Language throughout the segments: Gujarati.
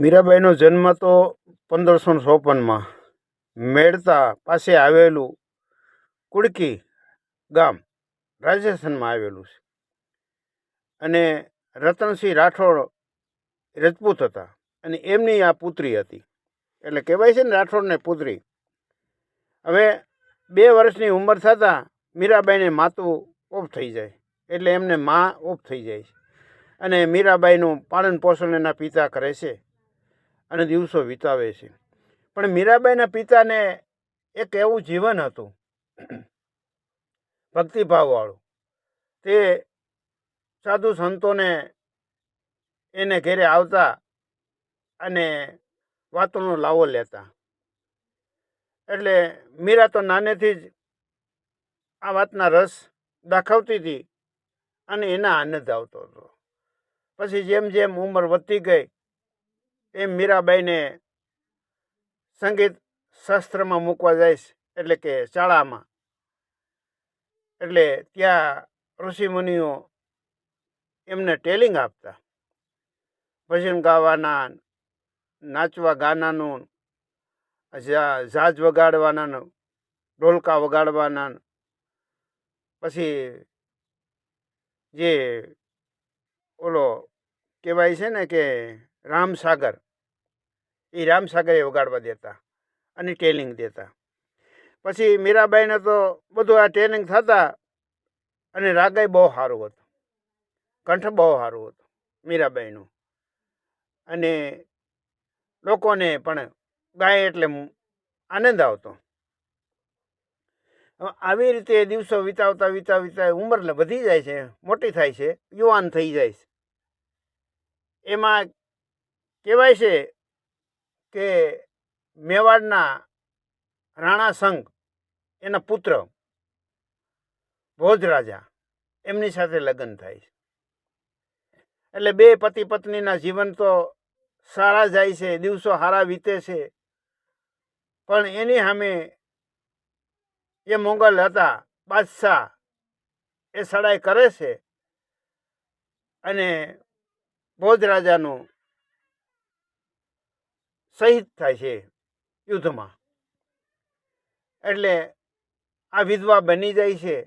મીરાબાઈનો જન્મ તો પંદરસો ચોપનમાં. મેળતા પાસે આવેલું કુડકી ગામ રાજસ્થાનમાં આવેલું છે. અને રતનસિંહ રાઠોડ રજપૂત હતા અને એમની આ પુત્રી હતી. એટલે કહેવાય છે ને રાઠોડને પુત્રી. હવે બે વર્ષની ઉંમર થતાં મીરાબાઈને માતું ઓફ થઈ જાય. એટલે એમને મા ઓફ થઈ જાય છે. અને મીરાબાઈનું પાલન પોષણ એના પિતા કરે છે. અને દિવસો વિતાવે છે. પણ મીરાબાઈના પિતાને એક એવું જીવન હતું, ભક્તિભાવવાળું. તે સાધુ સંતોને એને ઘેરે આવતા અને વાતોનો લાવો લેતા. એટલે મીરા તો નાનેથી જ આ વાતના રસ દાખવતી હતી અને એના આનંદ આવતો હતો. પછી જેમ જેમ ઉંમર વધતી ગઈ એમ મીરાબાઈને સંગીત શાસ્ત્રમાં મૂકવા જઈશ એટલે કે શાળામાં. એટલે ત્યાં ઋષિમુનિઓ એમને ટેલિંગ આપતા. ભજન ગાવાના, નાચવા ગાનાનું ઝાજ વગાડવાના, ઢોલકા વગાડવાના, પછી જે ઓલો કહેવાય છે ને કે રામસાગર. એ રામસાગરે વગાડવા દેતા અને ટેલિંગ દેતા. પછી મીરાબાઈને તો બધું આ ટેલિંગ થતા અને રાગાઈ બહુ સારું હતું. કંઠ બહુ સારું હતું મીરાબાઈનું. અને લોકોને પણ ગાય એટલે આનંદ આવતો. આવી રીતે દિવસો વિતાવતા વિતા વિતા ઉંમર વધી જાય છે, મોટી થાય છે, યુવાન થઈ જાય છે. એમાં કહેવાય છે કે મેવાડના રાણા સંઘ એના પુત્ર ભોજ રાજા એમની સાથે લગ્ન થાય છે. એટલે બે પતિ પત્નીના જીવન તો સારા જાય છે, દિવસો સારા વીતે છે. પણ એની સામે જે મોગલ હતા, બાદશાહ એ સડાઈ કરે છે અને ભોજ રાજાનું શહીદ થાય છે યુદ્ધમાં. એટલે આ વિધવા બની જાય છે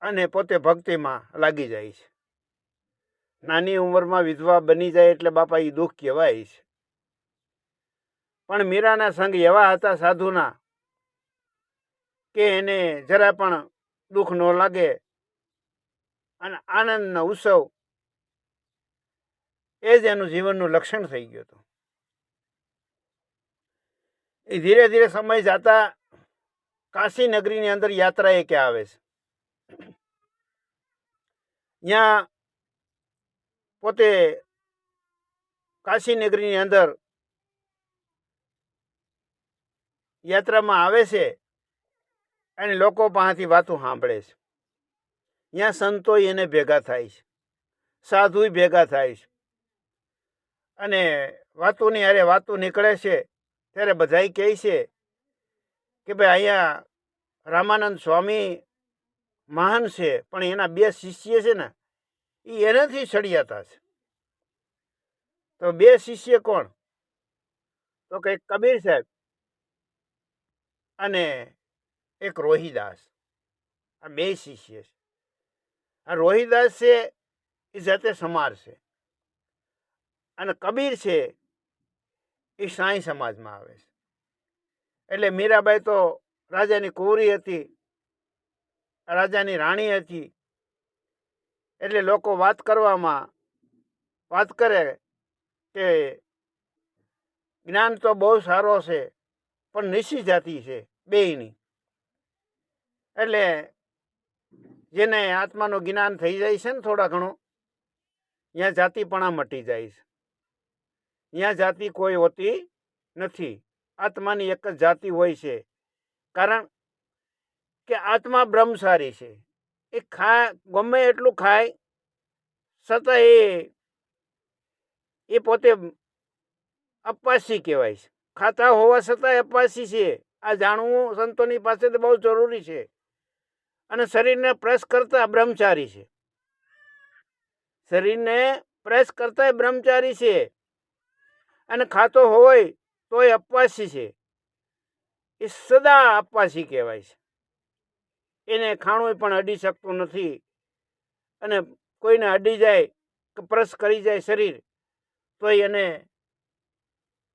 અને પોતે ભક્તિમાં લાગી જાય છે. નાની ઉંમરમાં વિધવા બની જાય એટલે બાપા એ દુઃખ કહેવાય છે. પણ મીરાના સંગ એવા હતા સાધુના કે એને જરા પણ દુઃખ ન લાગે અને આનંદનો ઉત્સવ એ જ એનું જીવનનું લક્ષણ થઈ ગયું હતું. એ ધીરે ધીરે સમય જતા કાશી નગરીની અંદર યાત્રા એ કે આવે છે. ત્યાં પોતે કાશી નગરીની અંદર યાત્રામાં આવે છે અને લોકો પાસેથી વાતો સાંભળે છે. ત્યાં સંતો એને ભેગા થાય છે. સાધુ ભેગા થાય છે. અને વાતોની અરે વાતો નીકળે છે, ત્યારે બધાય કહે છે કે ભાઈ અહીંયા રામાનંદ સ્વામી મહાન છે, પણ એના બે શિષ્ય છે ને એ એનાથી સળિયાતા છે. તો બે શિષ્ય કોણ? તો કે કબીર સાહેબ અને એક રોહિદાસ. આ બે શિષ્ય છે. આ રોહિદાસ છે એ જાતે સમાર છે. અને કબીર છે એ સાંઈ સમાજમાં આવે છે. એટલે મીરાબાઈ તો રાજાની કુંવરી હતી, રાજાની રાણી હતી. એટલે લોકો વાત કરવામાં, વાત કરે કે જ્ઞાન તો બહુ સારો છે, પણ નિશી જાતિ છે, બેયની. એટલે જેને આત્માનું જ્ઞાન થઈ જાય છે ને થોડા ઘણું, ત્યાં જાતિપણા મટી જાય છે. ત્યાં જાતિ કોઈ હોતી નથી. આત્માની એક જ જાતિ હોય છે. કારણ કે આત્મા બ્રહ્મસારી છે. એ ખા ગમે એટલું ખાય, છતાં એ એ પોતે અપાસી કહેવાય છે. ખાતા હોવા છતાંય અપાસી છે. આ જાણવું સંતોની પાસે તો બહુ જરૂરી છે. અને શરીરને પ્રેસ કરતા બ્રહ્મચારી છે. શરીરને પ્રેસ કરતા બ્રહ્મચારી છે. અને ખાતો હોય તોય અપવાસી છે. એ સદા અપવાસી કહેવાય છે. એને ખાણું પણ અડી શકતું નથી. અને કોઈને અડી જાય કે પ્રસ કરી જાય શરીર, તોય એને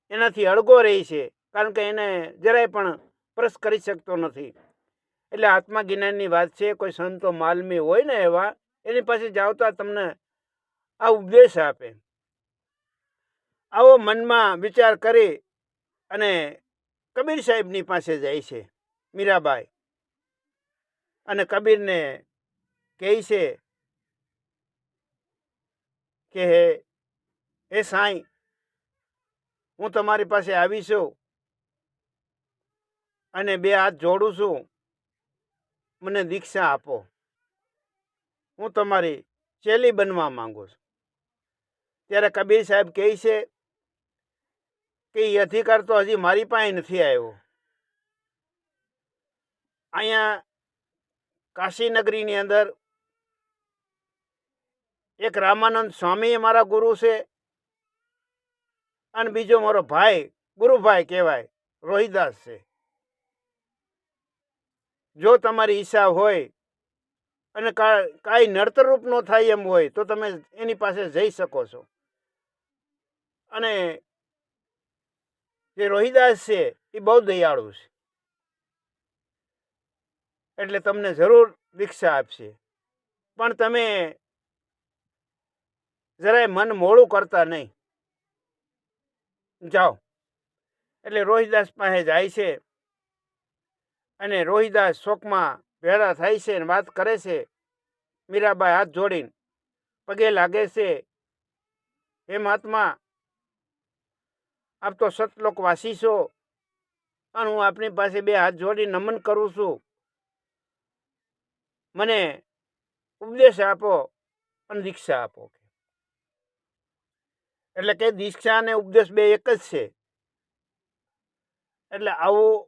એનાથી અળગો રહે છે. કારણ કે એને જરાય પણ પ્રસ કરી શકતો નથી. એટલે આત્મજ્ઞાનની વાત છે, કોઈ સંતો માલમી હોય ને એવા, એની પાસે જાઓ તો તમને આ ઉપદેશ આપે. આવો મનમાં વિચાર કરી અને કબીર સાહેબની પાસે જાય છે, મીરાબાઈ. અને કબીરને કહે છે કે, હે હે સાંઈ, હું તમારી પાસે આવી છું અને બે હાથ જોડું છું. મને દીક્ષા આપો. હું તમારી ચેલી બનવા માંગુ છું. ત્યારે કબીર સાહેબ કહે છે કે એ અધિકાર તો હજી મારી પાસે નથી આવ્યો. અહીંયા કાશીનગરીની અંદર એક રામાનંદ સ્વામી મારા ગુરુ છે અને બીજો મારો ભાઈ, ગુરુભાઈ કહેવાય, રોહિદાસ છે. જો તમારી ઈચ્છા હોય અને કાંઈ નડતરરૂપ ન થાય એમ હોય તો તમે એની પાસે જઈ શકો છો. અને જે રોહિદાસ છે, એ બહુ દયાળુ છે. એટલે તમને જરૂર દીક્ષા આપશે. પણ તમે જરાય મન મોડું કરતા નહીં. જાઓ. એટલે રોહિદાસ પાસે જાય છે અને રોહિદાસ શોકમાં ભેળા થાય છે અને વાત કરે છે, મીરાબાઈ, હાથ જોડીને. પગે લાગે છે. હે મહાત્મા આપ તો સતલોક વાસી છો. અને હું આપની પાસે બે હાથ જોડી નમન કરું છું. મને ઉપદેશ આપો અને દીક્ષા આપો એટલે કે દીક્ષા અને ઉપદેશ બે એક જ છે. એટલે આવું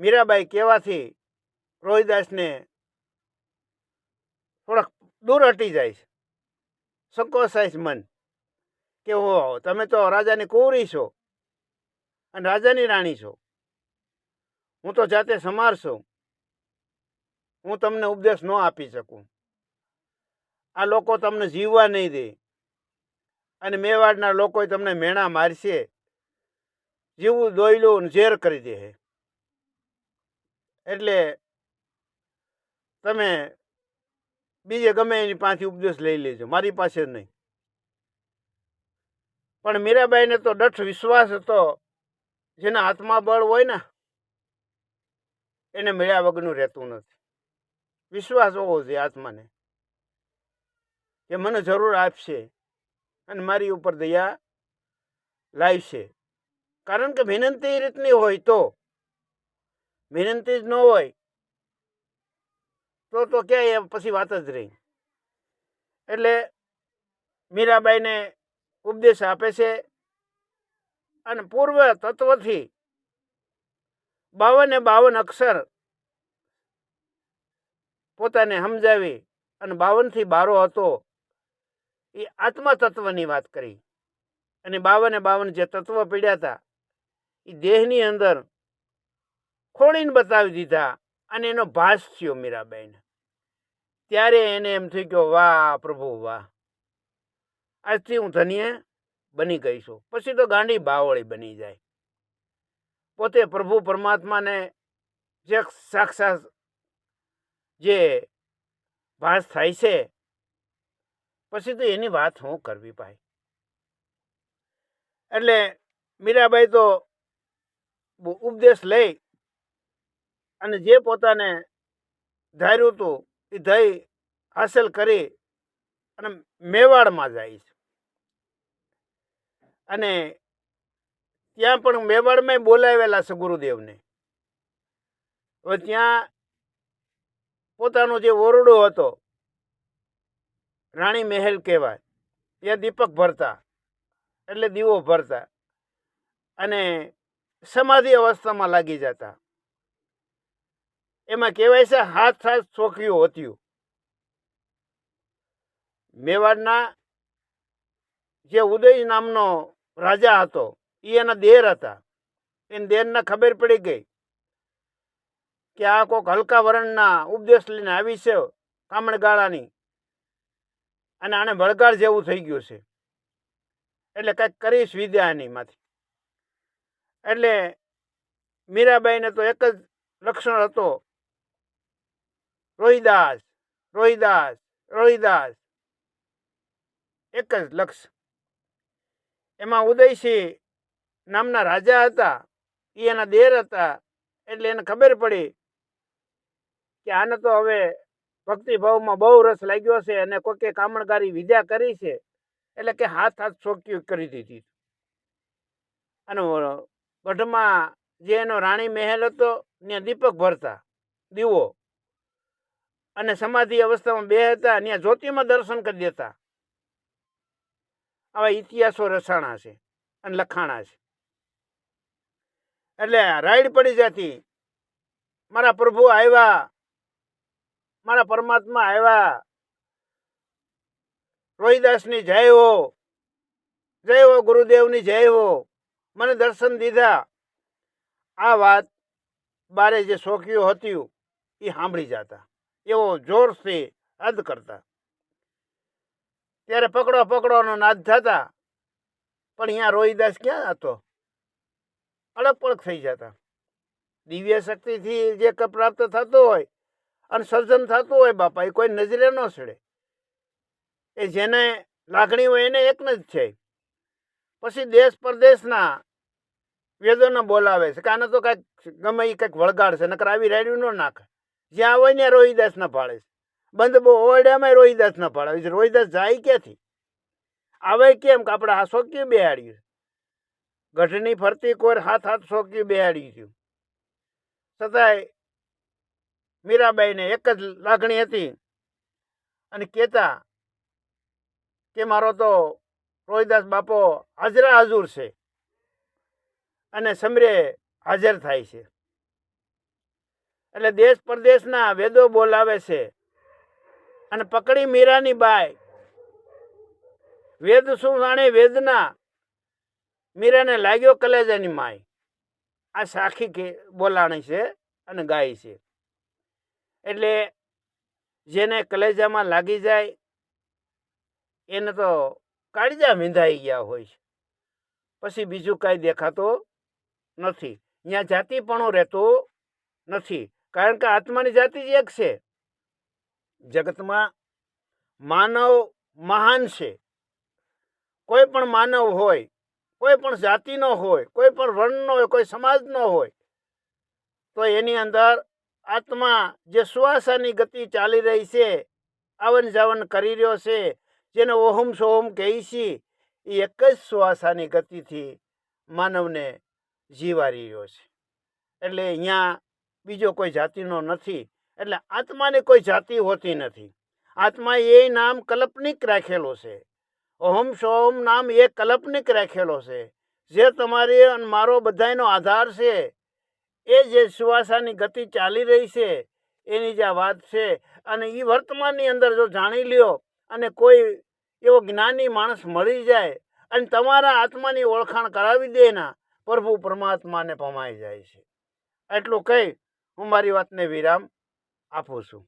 મીરાબાઈ કહેવાથી રોહિદાસને થોડાક દૂર હટી જાય છે. સંકોચાય છે મન. કે હો, તમે તો રાજાની કુંવરી છો અને રાજાની રાણી છો. હું તો જાતે સમાર છું. હું તમને ઉપદેશ ન આપી શકું. આ લોકો તમને જીવવા નહીં દે અને મેવાડના લોકોએ તમને મેણા મારશે. જીવવું દોયલું ઝેર કરી દે એટલે તમે બીજે ગમે એની પાસે ઉપદેશ લઈ લેજો. મારી પાસે નહીં. પણ મીરાબાઈને તો દઠ વિશ્વાસ હતો. જેના હાથમાં બળ હોય ને, એને મળ્યા વગરનું રહેતું નથી. વિશ્વાસ હોવો જોઈએ આત્માને, કે મને જરૂર આપશે અને મારી ઉપર દયા લાવશે. કારણ કે વિનંતી એ રીતની હોય તો, વિનંતી જ ન હોય, તો તો ક્યાંય પછી વાત જ રહી. એટલે મીરાબાઈને ઉપદેશ આપે છે અને પૂર્વ તત્વથી બાવને બાવન અક્ષર પોતાને સમજાવી અને બાવનથી બારો હતો, એ આત્મા તત્વની વાત કરી. અને બાવને બાવન જે તત્વ પીડ્યા હતા, એ દેહની અંદર ખોળીને બતાવી દીધા અને એનો ભાસ થયો મીરાબાઈને ત્યારે એને એમ થયું કે વાહ પ્રભુ વાહ. આજથી હું ધન્ય બની ગઈ છું પછી તો ગાંડી બાવળી બની જાય. પોતે પ્રભુ પરમાત્માને જે સાક્ષાત જે ભાસ થાય છે, પછી તો એની વાત હું કરવી ભાઈ. એટલે મીરાબાઈ તો ઉપદેશ લઈ અને જે પોતાને ધાર્યું હતું એ ધૈ હાંસલ કરી અને મેવાડમાં જાય છે. અને ત્યાં પણ મેવાડમાં બોલાવેલા છે ગુરુદેવને. હવે ત્યાં પોતાનો જે ઓરડો હતો, રાણી મહેલ કહેવાય, ત્યાં દીપક ભરતા, એટલે દીવો ભરતા અને સમાધિ અવસ્થામાં લાગી જતા. એમાં કહેવાય છે હાથ હાથ છોકરીઓ હતી મેવાડના જે ઉદય નામનો રાજા હતો. એ એના દેર હતા. એને દેરને ખબર પડી ગઈ કે આ કોઈક હલકા વરણના ઉપદેશ લઈને આવી છે કામણગાળાની. અને આને વળગાડ જેવું થઈ ગયું છે. એટલે કંઈક કરીશ વિદ્યા એનીમાંથી એટલે મીરાબાઈને તો એક જ લક્ષણ હતો. રોહિદાસ રોહિદાસ રોહિદાસ. એક જ લક્ષ એમાં ઉદયસિંહ નામના રાજા હતા, એ એના દેર હતા, એટલે એને ખબર પડી કે આને તો હવે ભક્તિભાવમાં બહુ રસ લાગ્યો છે અને કોકે કામણગારી વિદ્યા કરી છે, એટલે કે હાથ હાથ ચોક્યું કરી દીધી. અને ગઢમાં જે એનો રાણી મહેલ હતો, ત્યાં દીપક ભરતા, દીવો. અને સમાધિ અવસ્થામાં બે હતા, ત્યાં જ્યોતિમાં દર્શન કરી દેતા. આવા ઇતિહાસો રસાણા છે અને લખાણા છે. એટલે રાઈડ પડી જતી. મારા પ્રભુ આવ્યા મારા પરમાત્મા આવ્યા રોહિદાસની જય હો. જય હો ગુરુદેવની જય હો. મને દર્શન દીધા. આ વાત બારે જે શોખીઓ હતી એ સાંભળી જતા. એવો જોરથી અદ કરતા. ત્યારે પકડો, પકડોનો નાદ થતા. પણ અહીંયા રોહિદાસ ક્યાં હતો? અડગ પડક થઈ જતા. દિવ્ય શક્તિથી જે પ્રાપ્ત થતો હોય અને સર્જન થતું હોય બાપા, એ કોઈ નજરે ન સડે. એ જેને લાગણી હોય એને એક જ છે. પછી દેશ પરદેશના વેદોને બોલાવે છે કે આને તો કાંઈક ગમે એ કંઈક વળગાડ છે, નકર આવી રેડ્યું ન નાખે. જ્યાં હોય ને રોહિદાસને ના છે. બંધ બહુ ઓરડામાં રોહિદાસ ન પાડે. છે રોહિદાસ જાય ક્યાંથી? આવે કેમ કે આપણે આ સોક્યું બેહાડ્યું ગઢની ફરતી કોર હાથ હાથ શોક્યું બેહાડ્યું થયું છતાંય મીરાબાઈને એક જ લાગણી હતી અને કહેતા કે મારો તો રોહિદાસ બાપો હાજરા હાજુર છે અને સમરે હાજર થાય છે. એટલે દેશ પરદેશના વેદો બોલાવે છે. અને પકડી મીરાની બાઈ વેદ શું જાણે વેદના? મીરાને લાગ્યો કલેજાની માય. આ સાખી કે બોલાણી છે અને ગાય છે. એટલે જેને કલેજામાં લાગી જાય, એને તો કાળજા વિંધાઈ ગયા હોય છે. પછી બીજું કાંઈ દેખાતો નથી. ત્યાં જાતિપણું રહેતું નથી. કારણ કે આત્માની જાતિ જ એક છે. જગતમાં માનવ મહાન છે. કોઈ પણ માનવ હોય, કોઈ પણ જાતિનો હોય, કોઈ પણ વર્ણનો હોય, કોઈ સમાજનો હોય, તો એની અંદર આત્મા જે સુવાસાની ગતિ ચાલી રહી છે આવન જાવન કરી રહ્યો છે, જેને ઓહમ સોહમ કહે છે, એ એક જ સુવાસાની ગતિથી માનવને જીવારી રહ્યો છે. એટલે અહીંયા બીજો કોઈ જાતિનો નથી. એટલે આત્માની કોઈ જાતિ હોતી નથી. આત્મા એ નામ કલ્પનિક રાખેલો છે. ઓહમ સોમ નામ એ કલ્પનિક રાખેલો છે. જે તમારી અને મારો બધાયનો આધાર છે. એ જે સુવાસાની ગતિ ચાલી રહી છે, એની જે વાત છે. અને એ વર્તમાનની અંદર જો જાણી લ્યો અને કોઈ એવો જ્ઞાની માણસ મળી જાય અને તમારા આત્માની ઓળખાણ કરાવી દે ના, પ્રભુ પરમાત્માને પમાઈ જાય છે. એટલું કહી હું મારી વાતને વિરામ આપું છું.